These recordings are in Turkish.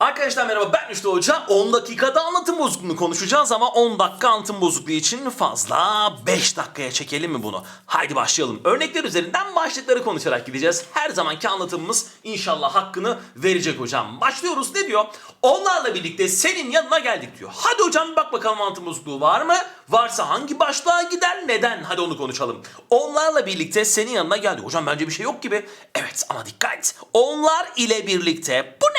Arkadaşlar merhaba ben Üçlü Hoca. 10 dakikada anlatım bozukluğunu konuşacağız ama 10 dakika anlatım bozukluğu için fazla 5 dakikaya çekelim mi bunu? Haydi başlayalım. Örnekler üzerinden başlıkları konuşarak gideceğiz. Her zamanki anlatımımız inşallah hakkını verecek hocam. Başlıyoruz ne diyor? Onlarla birlikte senin yanına geldik diyor. Hadi hocam bak bakalım anlatım bozukluğu var mı? Varsa hangi başlığa gider neden? Hadi onu konuşalım. Onlarla birlikte senin yanına geldik. Hocam bence bir şey yok gibi. Evet ama dikkat. Onlar ile birlikte bu ne?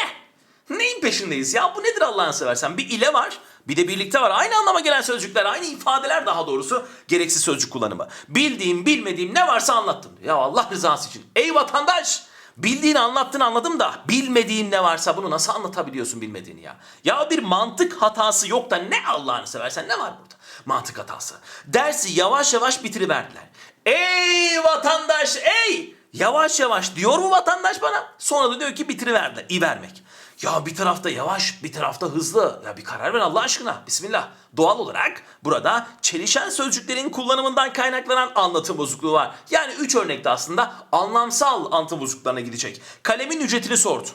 Neyin peşindeyiz ya? Bu nedir Allah'ını seversen? Bir ile var, bir de birlikte var. Aynı anlama gelen sözcükler, aynı ifadeler daha doğrusu gereksiz sözcük kullanımı. Bildiğim, bilmediğim ne varsa anlattım. Ya Allah rızası için. Ey vatandaş! Bildiğini anlattın anladım da bilmediğin ne varsa bunu nasıl anlatabiliyorsun bilmediğini ya? Ya bir mantık hatası yok da ne Allah'ını seversen ne var burada? Mantık hatası. Dersi yavaş yavaş bitiriverdiler. Ey vatandaş ey! Yavaş yavaş diyor mu vatandaş bana? Sonra da diyor ki bitiriverdi. İ vermek. Ya bir tarafta yavaş, bir tarafta hızlı. Ya bir karar ver Allah aşkına. Bismillah. Doğal olarak burada çelişen sözcüklerin kullanımından kaynaklanan anlatım bozukluğu var. Yani üç örnekte aslında anlamsal anlatım bozukluklarına gidecek. Kalemin ücretini sordu.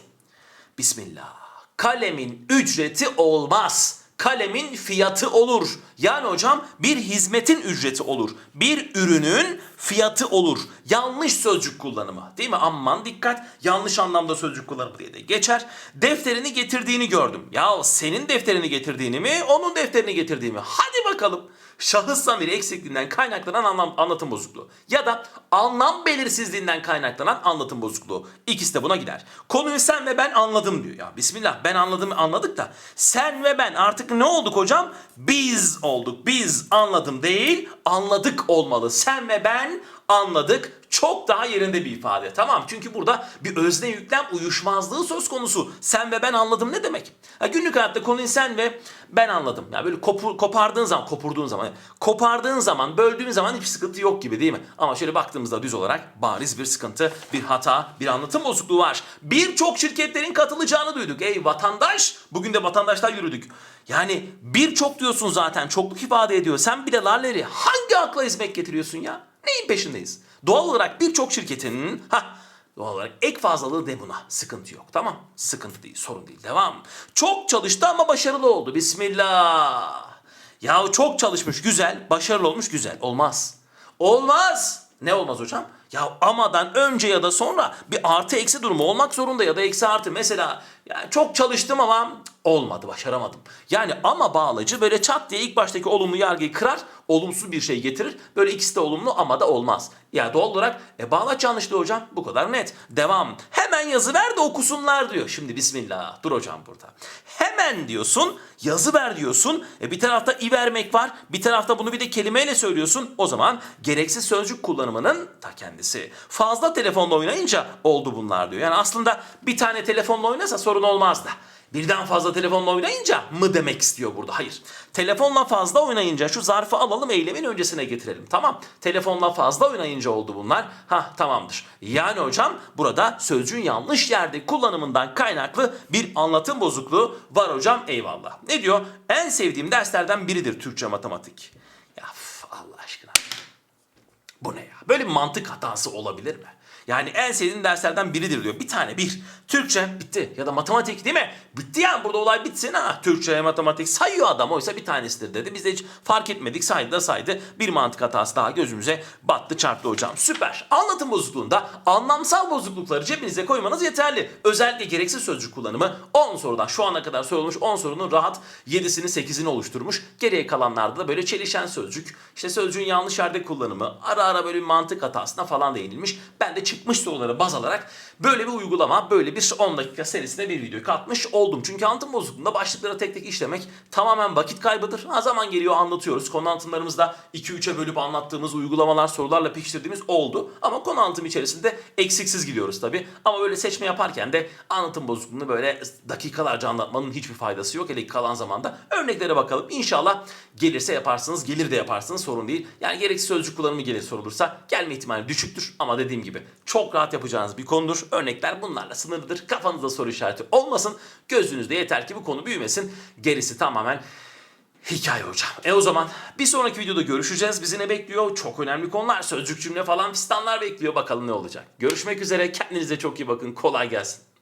Bismillah. Kalemin ücreti olmaz. Kalemin fiyatı olur. Yani hocam bir hizmetin ücreti olur. Bir ürünün fiyatı olur. Yanlış sözcük kullanımı. Değil mi? Aman dikkat. Yanlış anlamda sözcük kullanımı diye de geçer. Defterini getirdiğini gördüm. Ya senin defterini getirdiğini mi, onun defterini getirdiğini mi? Hadi bakalım. Şahıs zamiri eksikliğinden kaynaklanan anlam, anlatım bozukluğu. Ya da anlam belirsizliğinden kaynaklanan anlatım bozukluğu. İkisi de buna gider. Konuyu sen ve ben anladım diyor. Ya bismillah ben anladım anladık da sen ve ben artık ne olduk hocam? Biz olduk. Biz anladım değil anladık olmalı. Sen ve ben anladık çok daha yerinde bir ifade. Tamam çünkü burada bir özne yüklem uyuşmazlığı söz konusu. Sen ve ben anladım ne demek? Ha, günlük hayatta konuyu sen ve ben anladım. Ya böyle kopur, kopardığın zaman, kopurduğun zaman, kopardığın zaman, böldüğün zaman hiçbir sıkıntı yok gibi değil mi? Ama şöyle baktığımızda düz olarak bariz bir sıkıntı, bir hata, bir anlatım bozukluğu var. Birçok şirketlerin katılacağını duyduk. Ey vatandaş, bugün de vatandaşlar yürüdük. Yani birçok diyorsun zaten, çokluk ifade ediyor. Sen bir de larleri hangi akla hizmet getiriyorsun ya? Neyin peşindeyiz? Doğal olarak birçok şirketin ha doğal olarak ek fazlalığı de buna. Sıkıntı yok. Tamam. Sıkıntı değil, sorun değil. Devam. Çok çalıştı ama başarılı oldu. Bismillah. Ya çok çalışmış güzel, başarılı olmuş güzel. Olmaz. Olmaz. Ne olmaz hocam? Ya amadan önce ya da sonra bir artı eksi durumu olmak zorunda ya da eksi artı. Mesela ya çok çalıştım ama olmadı, başaramadım. Yani ama bağlacı böyle çat diye ilk baştaki olumlu yargıyı kırar, olumsuz bir şey getirir. Böyle ikisi de olumlu ama da olmaz. Ya doğal olarak e, bağlaç yanlıştı hocam. Bu kadar net. Devam. Hemen yazı ver de okusunlar diyor. Şimdi bismillah. Dur hocam burada. Hemen diyorsun, yazı ver diyorsun. E, bir tarafta i vermek var. Bir tarafta bunu bir de kelimeyle söylüyorsun. O zaman gereksiz sözcük kullanımının ta kendisi. Fazla telefonla oynayınca oldu bunlar diyor. Yani aslında bir tane telefonla oynasa sorun olmazdı. Birden fazla telefonla oynayınca mı demek istiyor burada? Hayır. Telefonla fazla oynayınca şu zarfı alalım eylemin öncesine getirelim. Tamam. Telefonla fazla oynayınca oldu bunlar. Ha tamamdır. Yani hocam burada sözcüğün yanlış yerde kullanımından kaynaklı bir anlatım bozukluğu var hocam. Eyvallah. Ne diyor? En sevdiğim derslerden biridir Türkçe matematik. Ya Allah aşkına. Bu ne ya? Böyle bir mantık hatası olabilir mi? Yani en sevdiğin derslerden biridir diyor. Bir tane bir. Türkçe bitti. Ya da matematik değil mi? Bitti yani burada olay bitsin ha. Türkçe, matematik sayıyor adam. Oysa bir tanesidir dedi. Biz de hiç fark etmedik. Saydı da saydı. Bir mantık hatası daha gözümüze battı çarptı hocam. Süper. Anlatım bozukluğunda anlamsal bozuklukları cebinize koymanız yeterli. Özellikle gereksiz sözcük kullanımı 10 sorudan şu ana kadar sorulmuş 10 sorunun rahat 7'sini 8'ini oluşturmuş. Geriye kalanlarda da böyle çelişen sözcük, işte sözcüğün yanlış yerde kullanımı, ara ara böyle bir mantık hatasına falan değinilmiş. Ben de çıkmış soruları baz alarak böyle bir uygulama, böyle bir 10 dakika serisine bir video katmış oldum. Çünkü anlatım bozukluğunda başlıkları tek tek işlemek tamamen vakit kaybıdır. Ha zaman geliyor anlatıyoruz. Konu anlatımlarımızda 2-3'e bölüp anlattığımız uygulamalar, sorularla pekiştirdiğimiz oldu. Ama konu anlatım içerisinde eksiksiz gidiyoruz tabii. Ama böyle seçme yaparken de anlatım bozukluğunu böyle dakikalarca anlatmanın hiçbir faydası yok. Hele kalan zamanda örneklere bakalım. İnşallah gelirse yaparsınız, gelir de yaparsınız sorun değil. Yani gereksiz sözcük kullanımı gelir sorulursa gelme ihtimali düşüktür. Ama dediğim gibi çok rahat yapacağınız bir konudur. Örnekler bunlarla sınırlıdır. Kafanızda soru işareti olmasın. Gözünüzde yeter ki bu konu büyümesin. Gerisi tamamen Hikaye hocam. E o zaman bir sonraki videoda görüşeceğiz. Bizi ne bekliyor? Çok önemli konular, sözcük cümle falan fistanlar bekliyor. Bakalım ne olacak. Görüşmek üzere. Kendinize çok iyi bakın. Kolay gelsin.